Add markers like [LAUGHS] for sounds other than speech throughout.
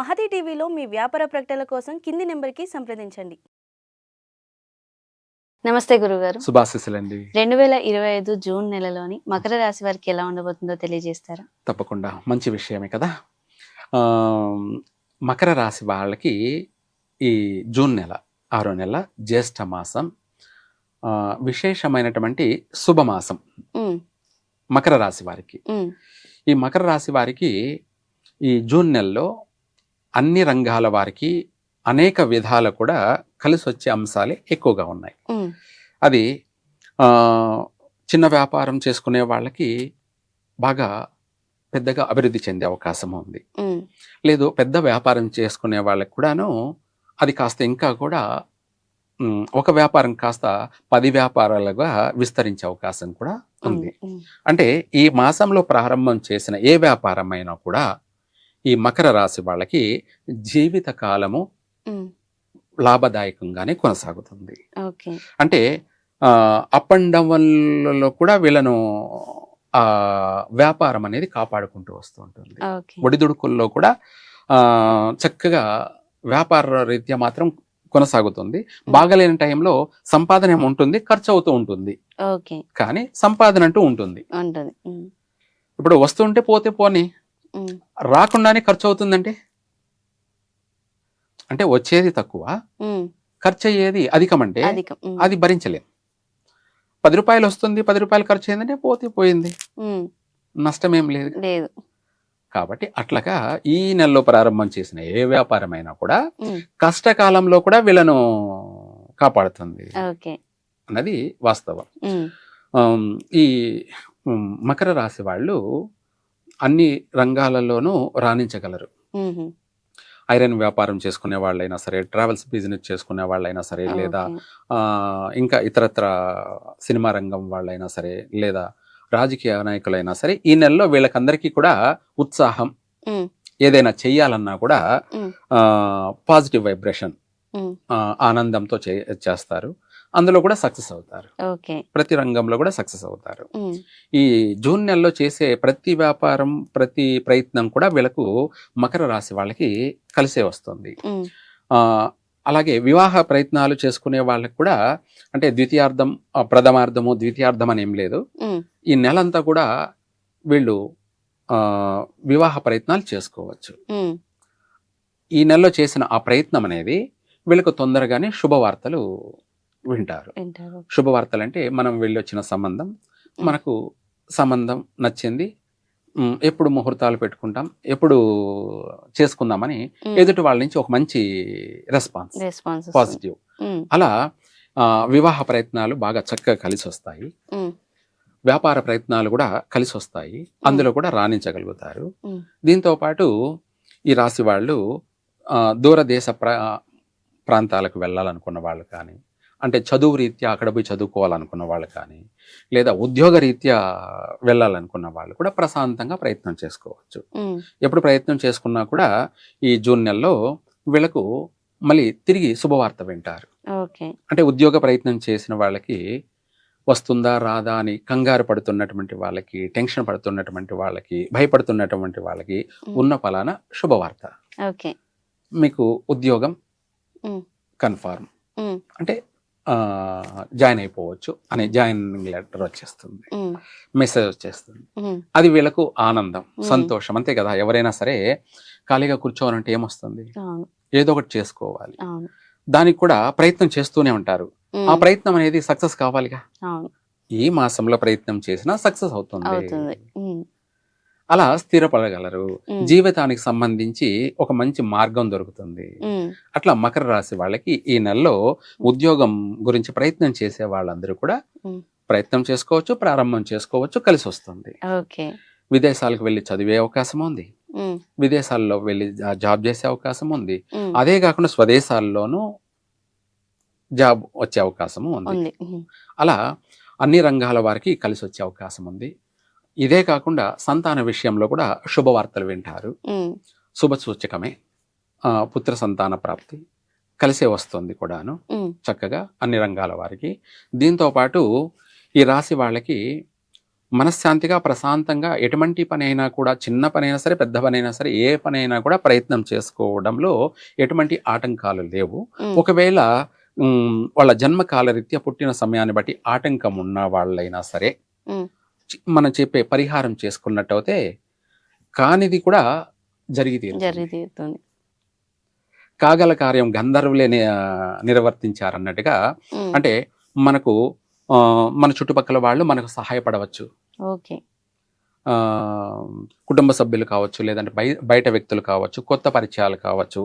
మహతి టీవీలో మీ వ్యాపార ప్రకటనల కోసం కింది నెంబర్కి సంప్రదించండి. నమస్తే గురుగారు. శుభాశిస్సులండి. రెండు వేల ఇరవై ఐదు జూన్ నెలలోని మకర రాశి వారికి ఎలా ఉండబోతుందో తెలియజేస్తారా? తప్పకుండా. మంచి విషయమే కదా. మకర రాశి వాళ్ళకి ఈ జూన్ నెల ఆరో నెల జ్యేష్ఠ మాసం ఆ, విశేషమైనటువంటి శుభమాసం మకర రాశి వారికి. ఈ మకర రాశి వారికి ఈ జూన్ నెలలో అన్ని రంగాల వారికి అనేక విధాల కూడా కలిసి వచ్చే అంశాలే ఎక్కువగా ఉన్నాయి. అది చిన్న వ్యాపారం చేసుకునే వాళ్ళకి బాగా పెద్దగా అభివృద్ధి చెందే అవకాశం ఉంది. లేదు పెద్ద వ్యాపారం చేసుకునే వాళ్ళకి కూడాను అది కాస్త ఇంకా కూడా ఒక వ్యాపారం కాస్త పది వ్యాపారాలుగా విస్తరించే అవకాశం కూడా ఉంది. అంటే ఈ మాసంలో ప్రారంభం చేసిన ఏ వ్యాపారం అయినా కూడా ఈ మకర రాశి వాళ్ళకి జీవిత కాలము లాభదాయకంగానే కొనసాగుతుంది. ఓకే. అంటే అప్ అండ్ డౌన్లలో కూడా వీళ్ళను ఆ వ్యాపారం అనేది కాపాడుకుంటూ వస్తూ ఉంటుంది. ఒడిదుడుకుల్లో కూడా ఆ, చక్కగా వ్యాపార రీత్యా మాత్రం కొనసాగుతుంది. బాగలేని టైంలో సంపాదన ఉంటుంది ఖర్చు అవుతూ ఉంటుంది. ఓకే. కానీ సంపాదన అంటూ ఉంటుంది. ఇప్పుడు వస్తుంటే పోతే పోని రాకుండానే ఖర్చు అవుతుందంటే అంటే వచ్చేది తక్కువ ఖర్చు అయ్యేది అధికమంటే అధికం ఉమ్, అది భరించలేం. పది రూపాయలు వస్తుంది పది రూపాయలు ఖర్చు అయిందంటే పోతే పోయింది. నష్టం ఏం లేదు. లేదు. కాబట్టి అట్లాగా ఈ నెలలో ప్రారంభం చేసిన ఏ వ్యాపారమైనా కూడా కష్టకాలంలో కూడా వీళ్ళను కాపాడుతుంది అన్నది వాస్తవం. ఈ మకర రాశి వాళ్ళు అన్ని రంగాలలోనూ రాణించగలరు. ఐరన్ వ్యాపారం చేసుకునే వాళ్ళైనా సరే ట్రావెల్స్ బిజినెస్ చేసుకునే వాళ్ళైనా సరే లేదా ఇంకా ఇతరత్ర సినిమా రంగం వాళ్ళైనా సరే లేదా రాజకీయ నాయకులైనా సరే ఈ నెలలో వీళ్ళకందరికీ కూడా ఉత్సాహం. ఏదైనా చెయ్యాలన్నా కూడా పాజిటివ్ వైబ్రేషన్ ఆనందంతో చే చేస్తారు. అందులో కూడా సక్సెస్ అవుతారు. ప్రతి రంగంలో కూడా సక్సెస్ అవుతారు. ఈ జూన్ నెలలో చేసే ప్రతి వ్యాపారం ప్రతి ప్రయత్నం కూడా వీళ్ళకు మకర రాశి వాళ్ళకి కలిసే వస్తుంది. అలాగే వివాహ ప్రయత్నాలు చేసుకునే వాళ్ళకి కూడా అంటే ద్వితీయార్థం ప్రథమార్థము ద్వితీయార్థం అని ఏం లేదు. ఈ నెలంతా కూడా వీళ్ళు వివాహ ప్రయత్నాలు చేసుకోవచ్చు. ఈ నెలలో చేసిన ఆ ప్రయత్నం అనేది వీళ్ళకు తొందరగానే శుభవార్తలు వింటారు. శుభవార్తలు అంటే మనం వెళ్ళొచ్చిన సంబంధం. మనకు సంబంధం నచ్చింది. ఎప్పుడు ముహూర్తాలు పెట్టుకుంటాం ఎప్పుడు చేసుకుందామని ఎదుటి వాళ్ళ నుంచి ఒక మంచి రెస్పాన్స్. పాజిటివ్. అలా వివాహ ప్రయత్నాలు బాగా చక్కగా కలిసి వస్తాయి వ్యాపార ప్రయత్నాలు కూడా కలిసి వస్తాయి అందులో కూడా రాణించగలుగుతారు. దీంతో పాటు ఈ రాశి వాళ్ళు దూరదేశ ప్ర ప్రాంతాలకు వెళ్ళాలనుకున్న వాళ్ళు కానీ అంటే చదువు రీత్యా అక్కడ పోయి చదువుకోవాలనుకున్న వాళ్ళు కానీ లేదా ఉద్యోగ రీత్యా వెళ్ళాలనుకున్న వాళ్ళు కూడా ప్రశాంతంగా ప్రయత్నం చేసుకోవచ్చు. ఎప్పుడు ప్రయత్నం చేసుకున్నా కూడా ఈ జూన్ నెలలో వీళ్ళకు మళ్ళీ తిరిగి శుభవార్త వింటారు. అంటే ఉద్యోగ ప్రయత్నం చేసిన వాళ్ళకి వస్తుందా రాదా అని కంగారు పడుతున్నటువంటి వాళ్ళకి టెన్షన్ పడుతున్నటువంటి వాళ్ళకి భయపడుతున్నటువంటి వాళ్ళకి ఉన్న ఫలానా శుభవార్త. మీకు ఉద్యోగం కన్ఫర్మ్. అంటే జాయిన్ అయిపోవచ్చు అనే జాయినింగ్ లెటర్ వచ్చేస్తుంది. మెసేజ్ వచ్చేస్తుంది. అది వీళ్ళకు ఆనందం. సంతోషం. అంతే కదా? ఎవరైనా సరే ఖాళీగా కూర్చోవాలంటే ఏమొస్తుంది? ఏదో ఒకటి చేసుకోవాలి. దానికి కూడా ప్రయత్నం చేస్తూనే ఉంటారు. ఆ ప్రయత్నం అనేది సక్సెస్ కావాలిగా? ఈ మాసంలో ప్రయత్నం చేసినా సక్సెస్ అవుతుంది. అలా స్థిరపడగలరు. జీవితానికి సంబంధించి ఒక మంచి మార్గం దొరుకుతుంది. అట్లా మకర రాశి వాళ్ళకి ఈ నెలలో ఉద్యోగం గురించి ప్రయత్నం చేసే వాళ్ళందరూ కూడా. ప్రయత్నం చేసుకోవచ్చు ప్రారంభం చేసుకోవచ్చు కలిసి వస్తుంది. విదేశాలకు వెళ్ళి చదివే అవకాశం ఉంది. విదేశాల్లో వెళ్ళి జాబ్ చేసే అవకాశం ఉంది. అదే కాకుండా స్వదేశాల్లోనూ జాబ్ వచ్చే అవకాశము ఉంది. అలా అన్ని రంగాల వారికి కలిసి వచ్చే అవకాశం ఉంది. ఇదే కాకుండా సంతాన విషయంలో కూడా శుభవార్తలు వింటారు. శుభ సూచకమే పుత్ర సంతాన ప్రాప్తి కలిసే వస్తుంది కూడాను. చక్కగా అన్ని రంగాల వారికి. దీంతో పాటు ఈ రాశి వాళ్ళకి మనశ్శాంతిగా ప్రశాంతంగా ఎటువంటి పని అయినా కూడా చిన్న పని అయినా సరే పెద్ద పని అయినా సరే ఏ పని అయినా కూడా ప్రయత్నం చేసుకోవడంలో ఎటువంటి ఆటంకాలు లేవు. ఒకవేళ వాళ్ళ జన్మ కాలరీత్యా పుట్టిన సమయాన్ని బట్టి ఆటంకం ఉన్న వాళ్ళైనా సరే మనం చెప్పే పరిహారం చేసుకున్నట్టయితే కానిది కూడా జరిగి తీరుతుంది. జరిగి కాగల కార్యం గంధర్వులే నిర్వర్తించారన్నట్టుగా అంటే మనకు మన చుట్టుపక్కల వాళ్ళు మనకు సహాయపడవచ్చు. ఓకే. కుటుంబ సభ్యులు కావచ్చు లేదంటే బయ బయట వ్యక్తులు కావచ్చు కొత్త పరిచయాలు కావచ్చు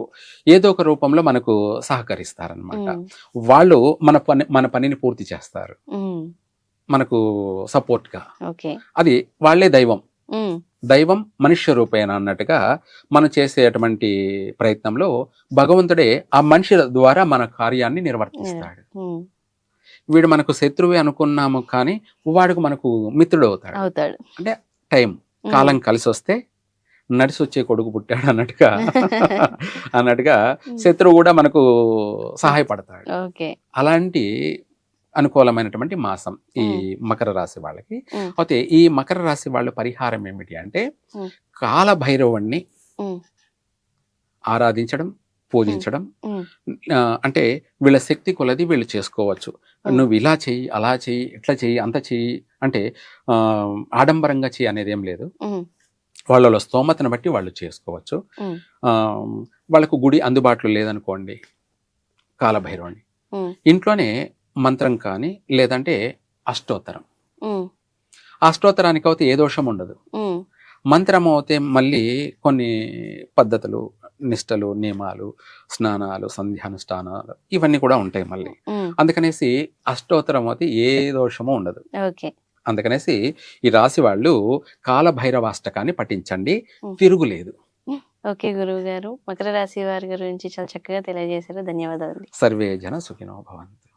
ఏదో ఒక రూపంలో మనకు సహకరిస్తారనమాట వాళ్ళు మన పని మన పనిని పూర్తి చేస్తారు. మనకు సపోర్ట్గా. అది వాళ్ళే దైవం. దైవం మనుష్య రూపేణ అన్నట్టుగా మనం చేసేటువంటి ప్రయత్నంలో భగవంతుడే ఆ మనిషి ద్వారా మన కార్యాన్ని నిర్వర్తిస్తాడు. వీడు మనకు శత్రువే అనుకున్నాము కానీ వాడికి మనకు మిత్రుడు అవుతాడు. అవుతాడు. టైం కాలం కలిసి వస్తే నడిచి వచ్చే కొడుకు పుట్టాడు అన్నట్టుగా [LAUGHS] అన్నట్టుగా శత్రువు కూడా మనకు సహాయపడతాడు. అలాంటి అనుకూలమైనటువంటి మాసం ఈ. మకర రాశి వాళ్ళకి. అయితే ఈ మకర రాశి వాళ్ళ పరిహారం ఏమిటి అంటే ఉమ్. కాల భైరవుణ్ణి ఉమ్, ఆరాధించడం పూజించడం. అంటే వీళ్ళ శక్తి కొలది వీళ్ళు చేసుకోవచ్చు. నువ్వు ఇలా చెయ్యి అలా చెయ్యి ఇట్లా చెయ్యి అంత చెయ్యి అంటే ఆ, ఆడంబరంగా చెయ్యి అనేది ఏం లేదు. ఉమ్, వాళ్ళ స్తోమతను బట్టి వాళ్ళు చేసుకోవచ్చు. వాళ్ళకు గుడి అందుబాటులో లేదనుకోండి కాలభైరవుని ఇంట్లోనే మంత్రం కానీ లేదంటే అష్టోత్తరం. అష్టోత్తరానికి అయితే ఏ దోషం ఉండదు. మంత్రం అయితే మళ్ళీ కొన్ని పద్ధతులు నిష్టలు నియమాలు స్నానాలు సంధ్యానుష్ఠానాలు ఇవన్నీ కూడా ఉంటాయి మళ్ళీ. అందుకనేసి అష్టోత్తరం అయితే ఏ దోషము ఉండదు. అందుకనేసి ఈ రాశి వాళ్ళు కాలభైరవాష్టకాన్ని పఠించండి. తిరుగులేదు. ఓకే గురువు గారు మకర రాశి వారి గురించి చాలా చక్కగా తెలియజేశారు. ధన్యవాదాలు. సర్వే జన సుఖినో భవంతు.